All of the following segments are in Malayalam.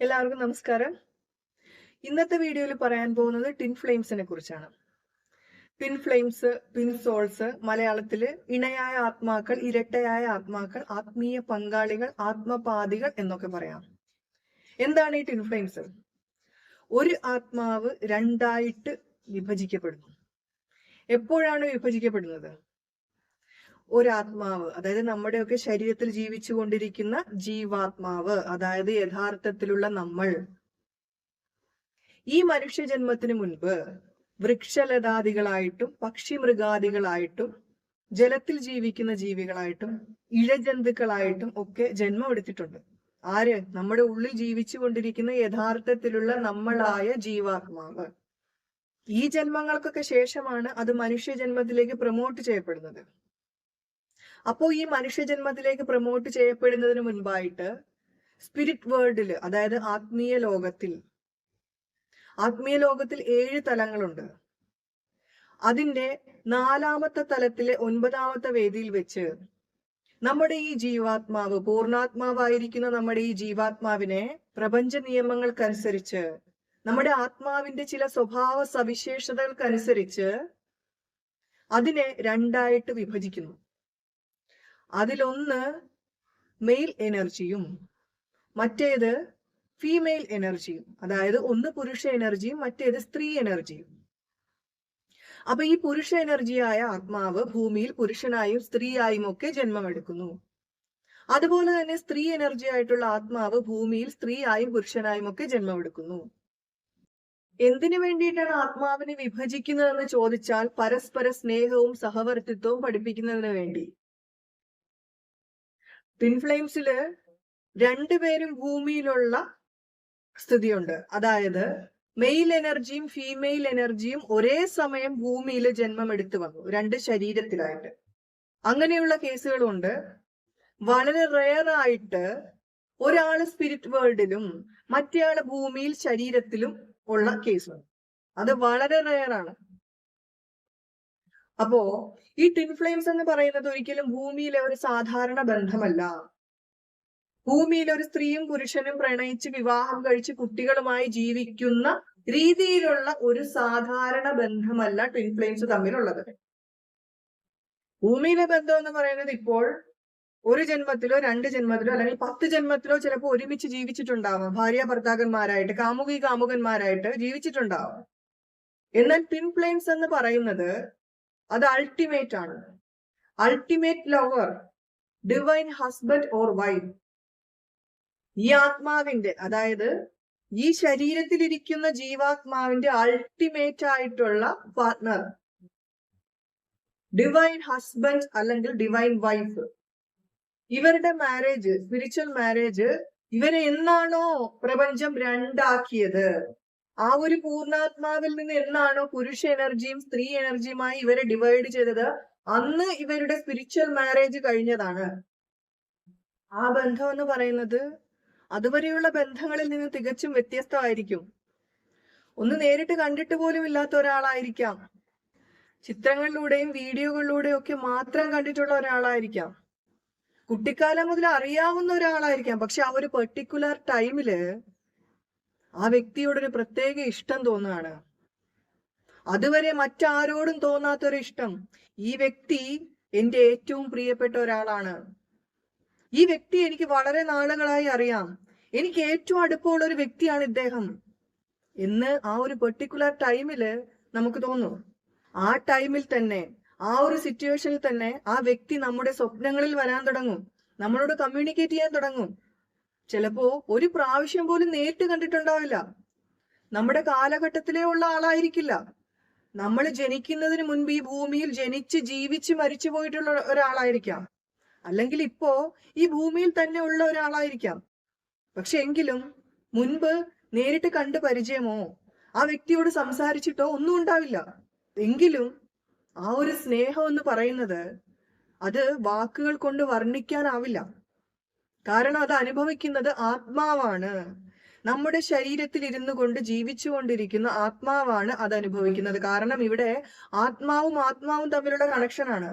എല്ലാവർക്കും നമസ്കാരം. ഇന്നത്തെ വീഡിയോയിൽ പറയാൻ പോകുന്നത് ടിൻ ഫ്ലെയിംസിനെ കുറിച്ചാണ്. ടിൻ ഫ്ലെയിംസ് ടിൻ സോൾസ് മലയാളത്തിൽ ഇണയായ ആത്മാക്കൾ ഇരട്ടയായ ആത്മാക്കൾ ആത്മീയ പങ്കാളികൾ ആത്മപാതികൾ എന്നൊക്കെ പറയാം. എന്താണ് ഈ ടിൻ ഫ്ലെയിംസ്? ഒരു ആത്മാവ് രണ്ടായിട്ട് വിഭജിക്കപ്പെടുന്നു. എപ്പോഴാണ് വിഭജിക്കപ്പെടുന്നത്? ഒരാത്മാവ് അതായത് നമ്മുടെയൊക്കെ ശരീരത്തിൽ ജീവിച്ചു കൊണ്ടിരിക്കുന്ന ജീവാത്മാവ് അതായത് യഥാർത്ഥത്തിലുള്ള നമ്മൾ. ഈ മനുഷ്യ മനുഷ്യജന്മത്തിന് മുൻപ് വൃക്ഷലതാദികളായിട്ടും പക്ഷി മൃഗാദികളായിട്ടും ജലത്തിൽ ജീവിക്കുന്ന ജീവികളായിട്ടും ഇഴജന്തുക്കളായിട്ടും ഒക്കെ ജന്മം എടുത്തിട്ടുണ്ട് ആര്? നമ്മുടെ ഉള്ളിൽ ജീവിച്ചു കൊണ്ടിരിക്കുന്ന യഥാർത്ഥത്തിലുള്ള നമ്മളായ ജീവാത്മാവ്. ഈ ജന്മങ്ങൾക്കൊക്കെ ശേഷമാണ് അത് മനുഷ്യ ജന്മത്തിലേക്ക് പ്രൊമോട്ട് ചെയ്യപ്പെടുന്നത്. അപ്പോൾ ഈ മനുഷ്യജന്മത്തിലേക്ക് പ്രൊമോട്ട് ചെയ്യപ്പെടുന്നതിന് മുൻപായിട്ട് സ്പിരിറ്റ് വേൾഡിൽ അതായത് ആത്മീയ ലോകത്തിൽ ആത്മീയ ലോകത്തിൽ ഏഴ് തലങ്ങളുണ്ട്. അതിന്റെ നാലാമത്തെ തലത്തിലെ ഒൻപതാമത്തെ വേദിയിൽ വെച്ച് നമ്മുടെ ഈ ജീവാത്മാവ് പൂർണാത്മാവായിരിക്കുന്ന നമ്മുടെ ഈ ജീവാത്മാവിനെ പ്രപഞ്ച നിയമങ്ങൾക്കനുസരിച്ച് നമ്മുടെ ആത്മാവിന്റെ ചില സ്വഭാവ സവിശേഷതകൾക്കനുസരിച്ച് അതിനെ രണ്ടായിട്ട് വിഭജിക്കുന്നു. അതിലൊന്ന് മെയിൽ എനർജിയും മറ്റേത് ഫീമെയിൽ എനർജിയും അതായത് ഒന്ന് പുരുഷ എനർജിയും മറ്റേത് സ്ത്രീ എനർജിയും അപ്പൊ ഈ പുരുഷ എനർജിയായ ആത്മാവ് ഭൂമിയിൽ പുരുഷനായും സ്ത്രീയായും ഒക്കെ ജന്മമെടുക്കുന്നു. അതുപോലെ തന്നെ സ്ത്രീ എനർജി ആയിട്ടുള്ള ആത്മാവ് ഭൂമിയിൽ സ്ത്രീയായും പുരുഷനായും ഒക്കെ ജന്മമെടുക്കുന്നു. എന്തിനു വേണ്ടിയിട്ടാണ് ആത്മാവിനെ വിഭജിക്കുന്നതെന്ന് ചോദിച്ചാൽ പരസ്പര സ്നേഹവും സഹവർത്തിത്വവും പഠിപ്പിക്കുന്നതിന് വേണ്ടി. ട്വിൻ ഫ്ലെയിംസിൽ രണ്ടുപേരും ഭൂമിയിലുള്ള സ്ഥിതിയുണ്ട്. അതായത് മെയിൽ എനർജിയും ഫീമെയിൽ എനർജിയും ഒരേ സമയം ഭൂമിയിൽ ജന്മം എടുത്തു വന്നു. രണ്ട് ശരീരത്തിലായിട്ട്. അങ്ങനെയുള്ള കേസുകളുണ്ട്. വളരെ റെയർ ആയിട്ട് ഒരാൾ സ്പിരിറ്റ് വേൾഡിലും മറ്റേയാൾ ഭൂമിയിൽ ശരീരത്തിലും ഉള്ള കേസ് അത് വളരെ റെയർ ആണ്. അപ്പോ ഈ ട്വിൻ ഫ്ലെയിംസ് എന്ന് പറയുന്നത് ഒരിക്കലും ഭൂമിയിലെ ഒരു സാധാരണ ബന്ധമല്ല. ഭൂമിയിൽ ഒരു സ്ത്രീയും പുരുഷനും പ്രണയിച്ച് വിവാഹം കഴിച്ച് കുട്ടികളുമായി ജീവിക്കുന്ന രീതിയിലുള്ള ഒരു സാധാരണ ബന്ധമല്ല ട്വിൻ ഫ്ലെയിംസ് തമ്മിലുള്ളത്. ഭൂമിയിലെ ബന്ധം എന്ന് പറയുന്നത് ഇപ്പോൾ ഒരു ജന്മത്തിലോ രണ്ട് ജന്മത്തിലോ അല്ലെങ്കിൽ പത്ത് ജന്മത്തിലോ ചിലപ്പോൾ ഒരുമിച്ച് ജീവിച്ചിട്ടുണ്ടാവാം. ഭാര്യ ഭർത്താക്കന്മാരായിട്ട് കാമുകി കാമുകന്മാരായിട്ട് ജീവിച്ചിട്ടുണ്ടാവാം. എന്നാൽ ട്വിൻ ഫ്ലെയിംസ് എന്ന് പറയുന്നത് അത് അൾട്ടിമേറ്റ് ആണ്. Ultimate lover divine husband or wife ഈ ആത്മാവിന്റെ അതായത് ഈ ശരീരത്തിലിരിക്കുന്ന ജീവാത്മാവിന്റെ അൾട്ടിമേറ്റ് ആയിട്ടുള്ള പാർട്ണർ ഡിവൈൻ ഹസ്ബൻഡ് അല്ലെങ്കിൽ ഡിവൈൻ വൈഫ് ഇവരുടെ മാരേജ് സ്പിരിച്വൽ മാരേജ് ഇവരെ എന്നാണോ പ്രപഞ്ചം രണ്ടാക്കിയത്? ആ ഒരു പൂർണാത്മാവിൽ നിന്ന് എന്നാണോ പുരുഷ എനർജിയും സ്ത്രീ എനർജിയുമായി ഇവരെ ഡിവൈഡ് ചെയ്തത്. അന്ന് ഇവരുടെ സ്പിരിച്വൽ മാരേജ് കഴിഞ്ഞതാണ്. ആ ബന്ധം എന്ന് പറയുന്നത് അതുവരെയുള്ള ബന്ധങ്ങളിൽ നിന്ന് തികച്ചും വ്യത്യസ്തമായിരിക്കും. ഒന്ന് നേരിട്ട് കണ്ടിട്ട് പോലും ഇല്ലാത്ത ഒരാളായിരിക്കാം. ചിത്രങ്ങളിലൂടെയും വീഡിയോകളിലൂടെയും ഒക്കെ മാത്രം കണ്ടിട്ടുള്ള ഒരാളായിരിക്കാം. കുട്ടിക്കാലം മുതൽ അറിയാവുന്ന ഒരാളായിരിക്കാം. പക്ഷെ ആ ഒരു പെർട്ടിക്കുലർ ടൈമിൽ ആ വ്യക്തിയോടൊരു പ്രത്യേക ഇഷ്ടം തോന്നുകയാണ്. അതുവരെ മറ്റാരോടും തോന്നാത്തൊരു ഇഷ്ടം ഈ വ്യക്തി എന്റെ ഏറ്റവും പ്രിയപ്പെട്ട ഒരാളാണ്. ഈ വ്യക്തി എനിക്ക് വളരെ നാളുകളായി അറിയാം. എനിക്ക് ഏറ്റവും അടുപ്പമുള്ള ഒരു വ്യക്തിയാണ് ഇദ്ദേഹം. എന്ന് ആ ഒരു പെർട്ടിക്കുലർ ടൈമിൽ നമുക്ക് തോന്നും. ആ ടൈമിൽ തന്നെ ആ ഒരു സിറ്റുവേഷനിൽ തന്നെ ആ വ്യക്തി നമ്മുടെ സ്വപ്നങ്ങളിൽ വരാൻ തുടങ്ങും. നമ്മളോട് കമ്മ്യൂണിക്കേറ്റ് ചെയ്യാൻ തുടങ്ങും. ചിലപ്പോ ഒരു പ്രാവശ്യം പോലും നേരിട്ട് കണ്ടിട്ടുണ്ടാവില്ല. നമ്മുടെ കാലഘട്ടത്തിലേ ഉള്ള ആളായിരിക്കില്ല. നമ്മൾ ജനിക്കുന്നതിന് മുൻപ് ഈ ഭൂമിയിൽ ജനിച്ച് ജീവിച്ച് മരിച്ചു പോയിട്ടുള്ള ഒരാളായിരിക്കാം. അല്ലെങ്കിൽ ഇപ്പോ ഈ ഭൂമിയിൽ തന്നെ ഉള്ള ഒരാളായിരിക്കാം. പക്ഷെ എങ്കിലും മുൻപ് നേരിട്ട് കണ്ട് പരിചയമോ ആ വ്യക്തിയോട് സംസാരിച്ചിട്ടോ ഒന്നും ഉണ്ടാവില്ല. എങ്കിലും ആ ഒരു സ്നേഹം എന്ന് പറയുന്നത് അത് വാക്കുകൾ കൊണ്ട് വർണിക്കാനാവില്ല. കാരണം അത് അനുഭവിക്കുന്നത് ആത്മാവാണ്. നമ്മുടെ ശരീരത്തിൽ ഇരുന്നു കൊണ്ട് ജീവിച്ചു കൊണ്ടിരിക്കുന്ന ആത്മാവാണ് അത് അനുഭവിക്കുന്നത്. കാരണം ഇവിടെ ആത്മാവും ആത്മാവും തമ്മിലുള്ള കണക്ഷനാണ്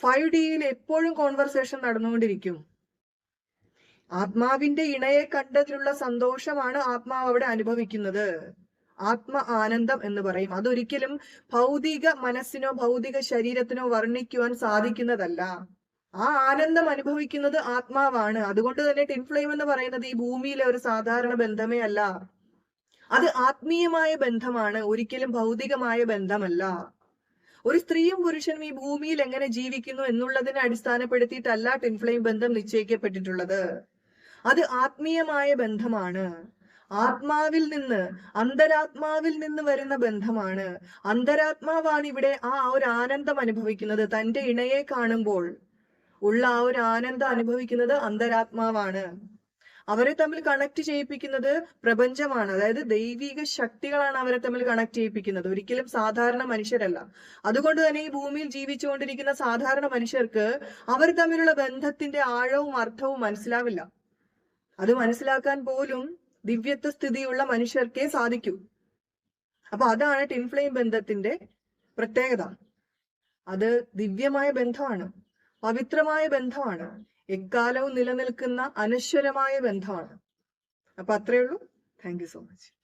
ഫൈവ് ഡിയിൽ എപ്പോഴും കോൺവെർസേഷൻ നടന്നുകൊണ്ടിരിക്കും. ആത്മാവിന്റെ ഇണയെ കണ്ടതിലുള്ള സന്തോഷമാണ് ആത്മാവ് അവിടെ അനുഭവിക്കുന്നത്. ആത്മ ആനന്ദം എന്ന് പറയും. അതൊരിക്കലും ഭൗതിക മനസ്സിനോ ഭൗതിക ശരീരത്തിനോ വർണിക്കുവാൻ സാധിക്കുന്നതല്ല. ആ ആനന്ദം അനുഭവിക്കുന്നത് ആത്മാവാണ്. അതുകൊണ്ട് തന്നെ ടിൻ ഫ്ലെയിം എന്ന് പറയുന്നത് ഈ ഭൂമിയിലെ ഒരു സാധാരണ ബന്ധമേ അല്ല. അത് ആത്മീയമായ ബന്ധമാണ്. ഒരിക്കലും ഭൗതികമായ ബന്ധമല്ല. ഒരു സ്ത്രീയും പുരുഷനും ഈ ഭൂമിയിൽ എങ്ങനെ ജീവിക്കുന്നു എന്നുള്ളതിനെ അടിസ്ഥാനപ്പെടുത്തിയിട്ടല്ല ടിൻ ഫ്ലെയിം ബന്ധം നിശ്ചയിക്കപ്പെട്ടിട്ടുള്ളത്. അത് ആത്മീയമായ ബന്ധമാണ്. ആത്മാവിൽ നിന്ന് അന്തരാത്മാവിൽ നിന്ന് വരുന്ന ബന്ധമാണ്. അന്തരാത്മാവാണ് ഇവിടെ ആ ഒരു ആനന്ദം അനുഭവിക്കുന്നത്. തന്റെ ഇണയെ കാണുമ്പോൾ ഉള്ള ആ ഒരു ആനന്ദം അനുഭവിക്കുന്നത് അന്തരാത്മാവാണ്. അവരെ തമ്മിൽ കണക്ട് ചെയ്യിപ്പിക്കുന്നത് പ്രപഞ്ചമാണ്. അതായത് ദൈവിക ശക്തികളാണ് അവരെ തമ്മിൽ കണക്ട് ചെയ്യിപ്പിക്കുന്നത്. ഒരിക്കലും സാധാരണ മനുഷ്യരല്ല. അതുകൊണ്ട് തന്നെ ഈ ഭൂമിയിൽ ജീവിച്ചുകൊണ്ടിരിക്കുന്ന സാധാരണ മനുഷ്യർക്ക് അവർ തമ്മിലുള്ള ബന്ധത്തിന്റെ ആഴവും അർത്ഥവും മനസ്സിലാവില്ല. അത് മനസ്സിലാക്കാൻ പോലും ദിവ്യത്വ സ്ഥിതിയുള്ള മനുഷ്യർക്കേ സാധിക്കൂ. അപ്പൊ അതാണ് ടിൻഫ്ലെയിം ബന്ധത്തിന്റെ പ്രത്യേകത. അത് ദിവ്യമായ ബന്ധമാണ്. പവിത്രമായ ബന്ധമാണ്. എക്കാലവും നിലനിൽക്കുന്ന അനശ്വരമായ ബന്ധമാണ്. അപ്പൊ അത്രയേ ഉള്ളൂ. Thank you so much